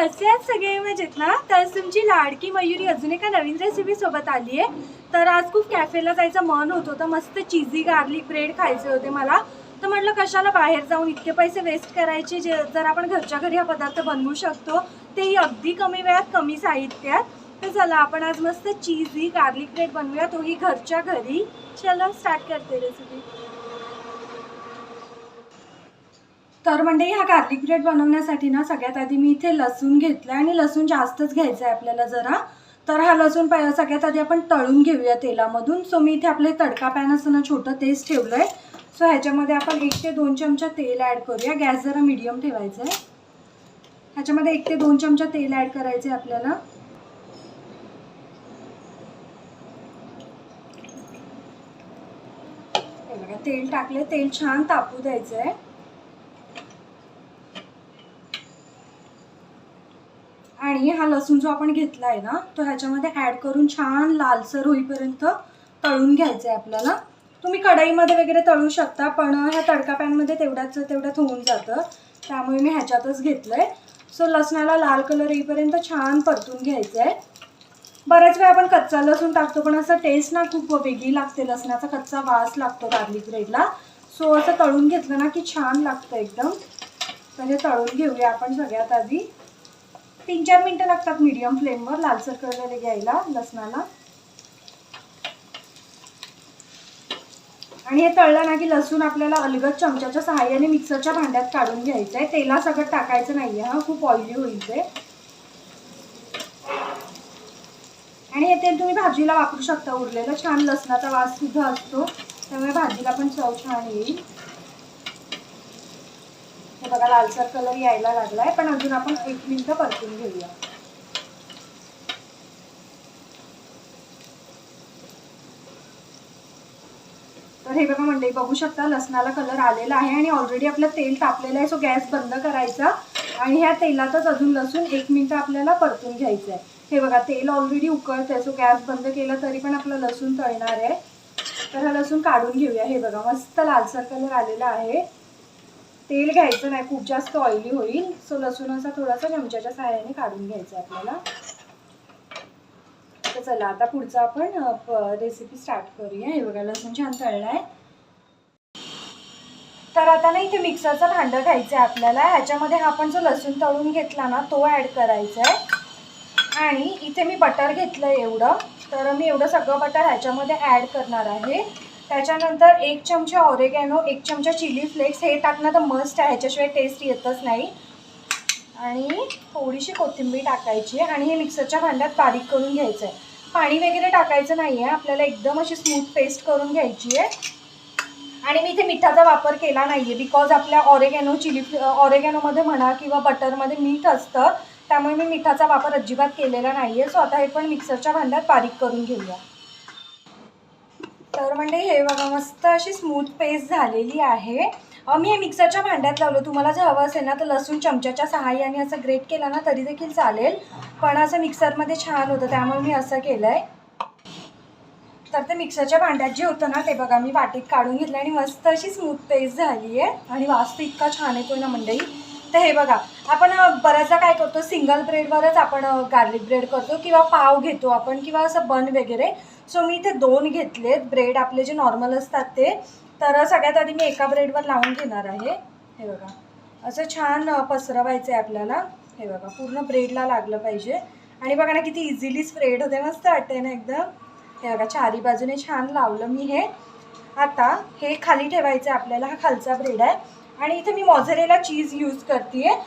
कसे आहेत सगळे? मजेत ना? तर तुमची लाडकी मयुरी अजून एका नवीन रेसिपी सोबत आली आहे. तर आज खूप कॅफेला जायचं मन होत होतं. मस्त चिझी गार्लिक ब्रेड खायचे होते मला. तर म्हटलं कशाला बाहेर जाऊन इतके पैसे वेस्ट करायचे? जे जर आपण घरच्या घरी हा पदार्थ बनवू शकतो तेही अगदी कमी वेळात कमी साहित्यात. तर चला आपण आज मस्त चिझी गार्लिक ब्रेड बनवूया तोही घरच्या घरी. चला स्टार्ट करते रेसिपी तर म्हणजे ह्या गार्लिक ब्रेड बनवण्यासाठी ना सगळ्यात आधी मी इथे लसूण घेतलं आणि लसूण जास्तच घ्यायचं आहे आपल्याला जरा. तर हा लसूण प सगळ्यात आधी आपण तळून घेऊया तेलामधून. सो मी इथे आपले तडका पॅन असं ना छोटं तेच ठेवलं आहे सो ह्याच्यामध्ये आपण एक ते दोन चमचा तेल ॲड करूया. गॅस जरा मिडियम ठेवायचा आहे ह्याच्यामध्ये एक ते दोन चमचा तेल ॲड करायचे आहे आपल्याला तेल टाकले तेल छान तापू द्यायचं आहे आणि हा लसूण जो आपण घेतला आहे ना तो ह्याच्यामध्ये ॲड करून छान लालसर होईपर्यंत तळून घ्यायचं आहे आपल्याला. तुम्ही कढाईमध्ये वगैरे तळू शकता पण ह्या तडका पॅनमध्ये तेवढ्याच तेवढ्यात होऊन जातं. त्यामुळे मी ह्याच्यातच घेतलं आहे सो लसणाला लाल कलर येईपर्यंत छान परतून घ्यायचं आहे बऱ्याच वेळा आपण कच्चा लसूण टाकतो पण असं टेस्ट ना खूप वेगळी लागते. लसणाचा कच्चा वास लागतो गार्लिक ब्रेडला सो असं तळून घेतलं ना की छान लागतं एकदम. म्हणजे तळून घेऊया आपण सगळ्यात आधी. तीन चार मिनटं लागतात मीडियम फ्लेमवर लालसर कलर घ्यायला लसणाला. आणि हे तळलं ना की लसूण आपल्याला अलगद चमच्याच्या सहाय्याने मिक्सरच्या भांड्यात काढून घ्यायचं आहे तेला सगळं टाकायचं नाही आहे हा खूप ऑइली होईल ते. आणि हे तेल तुम्ही भाजीला वापरू शकता उरलेलं छान लसणाचा वास सुद्धा असतो. त्यामुळे भाजीला पण चव छान येईल. बघा लालसर कलर यायला लागलाय पण अजून आपण एक मिनिट परतून घेऊया. तर हे बघा मंडळी बघू शकता लसणाला कलर आलेला आहे आणि ऑलरेडी आपलं तेल तापलेलं आहे सो गॅस बंद करायचा. आणि ह्या तेलातच अजून लसूण एक मिनिट आपल्याला परतून घ्यायचं आहे हे बघा तेल ऑलरेडी उकळतंय सो गॅस बंद केला तरी पण आपलं लसूण तळणार आहे. तर हा लसूण काढून घेऊया. हे बघा मस्त लालसर कलर आलेला आहे. तेल घ्यायचं नाही खूप जास्त ऑइली होईल. सो लसूण असा थोडासा चमच्याच्या सहाय्याने काढून घ्यायचा आपल्याला. तर चला आता पुढचं आपण रेसिपी स्टार्ट करूया. हे बघा लसूण छान तळलं आहे तर आता ना इथे मिक्सरचं भांडं घ्यायचं आहे आपल्याला. ह्याच्यामध्ये हा आपण जो लसूण तळून घेतला ना तो ॲड करायचा आहे आणि इथे मी बटर घेतलं एवढं. तर मी एवढं सगळं बटर ह्याच्यामध्ये ॲड करणार आहे. त्याच्यानंतर एक चमचा ऑरेगॅनो एक चमचा चिली फ्लेक्स हे टाकणं तर मस्ट आहे. ह्याच्याशिवाय टेस्ट येतच नाही. आणि थोडीशी कोथिंबीर टाकायची आहे आणि हे मिक्सरच्या भांड्यात बारीक करून घ्यायचं आहे. पाणी वगैरे टाकायचं नाही आहे आपल्याला एकदम अशी स्मूथ पेस्ट करून घ्यायची आहे. आणि मी इथे मिठाचा वापर केला नाही आहे बिकॉज आपल्या ऑरेगॅनो चिली ऑरेगॅनोमध्ये म्हणा किंवा बटरमध्ये मीठ असतं त्यामुळे मी मिठाचा वापर अजिबात केलेला नाही आहे सो आता हे पण मिक्सरच्या भांड्यात बारीक करून घेऊया. तर म्हणजे हे बघा मस्त अशी स्मूथ पेस्ट झालेली आहे. मी हे मिक्सरच्या भांड्यात लावलं. तुम्हाला जर हवं असेल ना तर लसूण चमच्याच्या सहाय्याने असं ग्रेट केला ना तरी देखील चालेल. पण असं मिक्सरमध्ये छान होतं त्यामुळे मी असं केलं आहे तर ते मिक्सरच्या भांड्यात जे होतं ना ते बघा मी वाटीत काढून घेतलं आणि मस्त अशी स्मूथ पेस्ट झाली आहे. आणि वास्तू इतका छान येतो ना मंडळी तर हे बघा आपण बऱ्याचदा काय करतो सिंगल ब्रेडवरच आपण गार्लिक ब्रेड करतो किंवा पाव घेतो आपण किंवा असं बन वगैरे. सो मी इथे दोन घेतलेत. ब्रेड आपले जे नॉर्मल असतात ते. तर सगळ्यात आधी मी एका ब्रेडवर लावून घेणार आहे. हे बघा. असं छान पसरवायचं आहे आपल्याला. हे बघा. पूर्ण ब्रेडला लागलं पाहिजे. आणि बघा ना किती इझिली स्प्रेड होते मस्त वाटते ना एकदम. हे बघा चारी बाजूने छान लावलं मी हे. आता हे खाली ठेवायचं आहे आपल्याला. हा खालचा ब्रेड आहे. आणि इथे मी मॉझरेला चीज यूज करते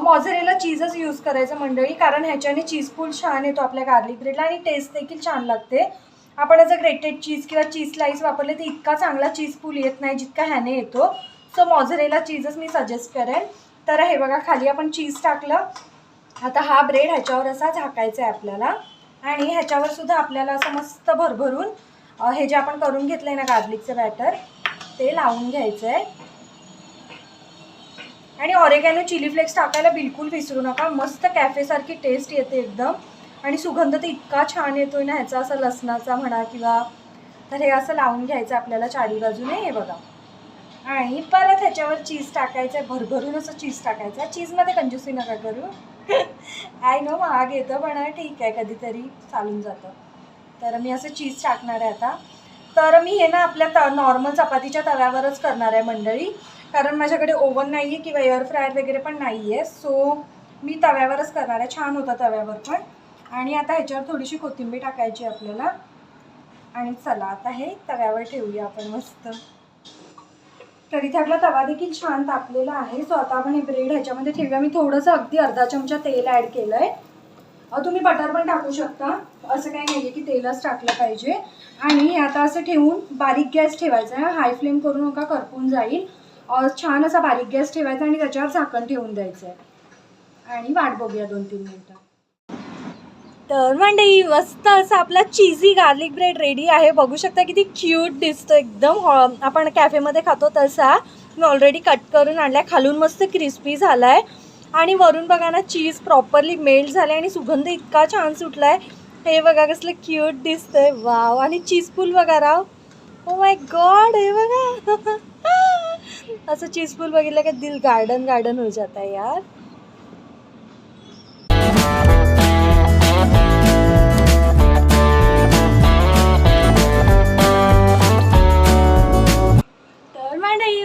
मॉझरेला चीजच यूज करायचं मंडळी. कारण ह्याच्याने चीज पूल छान येतो आपल्या गार्लिक ब्रेडला आणि टेस्ट देखील छान लागते. आपण जर ग्रेटेड चीज किंवा चीज स्लाईस वापरले तर इतका चांगला चीज पूल येत नाही जितका ह्याने येतो. सो मॉझरेला चीजच मी सजेस्ट करेन. तर हे बघा खाली आपण चीज टाकलं. आता हा ब्रेड ह्याच्यावर असा झाकायचा आहे आपल्याला. आणि ह्याच्यावर सुद्धा आपल्याला असं मस्त भरभरून हे जे आपण करून घेतलं आहे ना गार्लिकचं बॅटर ते लावून घ्यायचं आहे आणि ऑरेगॅनो चिली फ्लेक्स टाकायला बिलकुल विसरू नका. मस्त कॅफेसारखी टेस्ट येते एकदम. आणि सुगंध तर इतका छान येतोय ना ह्याचा असं लसणाचा म्हणा किंवा तर हे असं लावून घ्यायचं आपल्याला चारी बाजूने हे बघा. आणि परत ह्याच्यावर चीज टाकायचं आहे भरभरून असं चीज टाकायचं आहे चीजमध्ये कंजूसी नका करू. आय नो महाग येतं पण ठीक आहे कधीतरी चालून जातं. तर मी असं चीज टाकणार आहे आता. तर मी हे ना आपल्या त नॉर्मल चपातीच्या तव्यावरच करणार आहे मंडळी. कारण माझ्याकडे ओव्हन नाही आहे किंवा एअर फ्रायर वगैरे पण नाही आहे सो मी तव्यावरच करणार आहे. छान होतं तव्यावर पण. आणि आता ह्याच्यावर थोडीशी कोथिंबीर टाकायची आहे आपल्याला. आणि चला आता हे तव्यावर ठेवूया आपण मस्त. तर इथे आपला तवा देखील छान तापलेला आहे. सो आता आपण हे ब्रेड ह्याच्यामध्ये ठेवूया. मी थोडंसं अगदी अर्धा चमचा तेल ॲड केलं आहे तुम्ही बटर पण टाकू शकता. असं काही नाही आहे की तेलच टाकलं पाहिजे. आणि आता असं ठेवून बारीक गॅस ठेवायचा आहे. हाय फ्लेम करू नका करपून जाईल. छान असा बारीक गॅस ठेवायचा आणि त्याच्यावर झाकण ठेवून द्यायचं आहे आणि वाट बघूया दोन तीन मिनटं. तर मंडई मस्त असं आपला चीझी गार्लिक ब्रेड रेडी आहे. बघू शकता किती क्यूट दिसतो एकदम. हॉ- आपण कॅफेमध्ये खातो तसा. मी ऑलरेडी कट करून आणलाय. खालून मस्त क्रिस्पी झालाय. आणि वरून बघा ना चीज प्रॉपरली मेल्ट झाले आणि सुगंध इतका छान सुटलाय. हे बघा कसलं क्यूट दिसतंय. वाव आणि चीज पूल बघा राव. ओ माय गॉड हे बघा. असं चीज पूल बघितलं का दिल गार्डन गार्डन हो जाता है यार.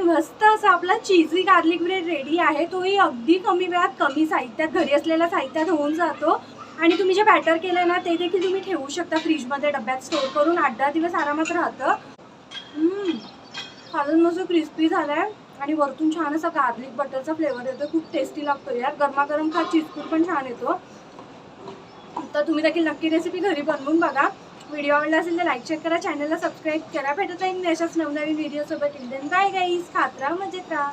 मस्त असं आपला चीजी गार्लिक ब्रेड रेडी आहे. तोही अगदी कमी वेळात कमी साहित्यात घरी असलेल्या साहित्यात होऊन जातो. आणि तुम्ही जे बॅटर केलं ना ते देखील तुम्ही ठेवू शकता फ्रीजमध्ये डब्यात स्टोर करून. आठ दहा दिवस आरामात राहतं. खालून मस्त क्रिस्पी झालाय. आणि वरतून छान असा गार्लिक बटरचा फ्लेवर येतो खूप टेस्टी लागतो यार. गरमागरम खा चीजपूर पण छान येतो. तर तुम्ही देखील नक्की रेसिपी घरी बनवून बघा. व्हिडिओ आवडला असेल तर लाईक चेक करा. चॅनलला सबस्क्राईब करा. भेटत राहील अशाच नवनवीन व्हिडिओसोबत इंडियन बाय गाईज खात राहा मजेत. राहा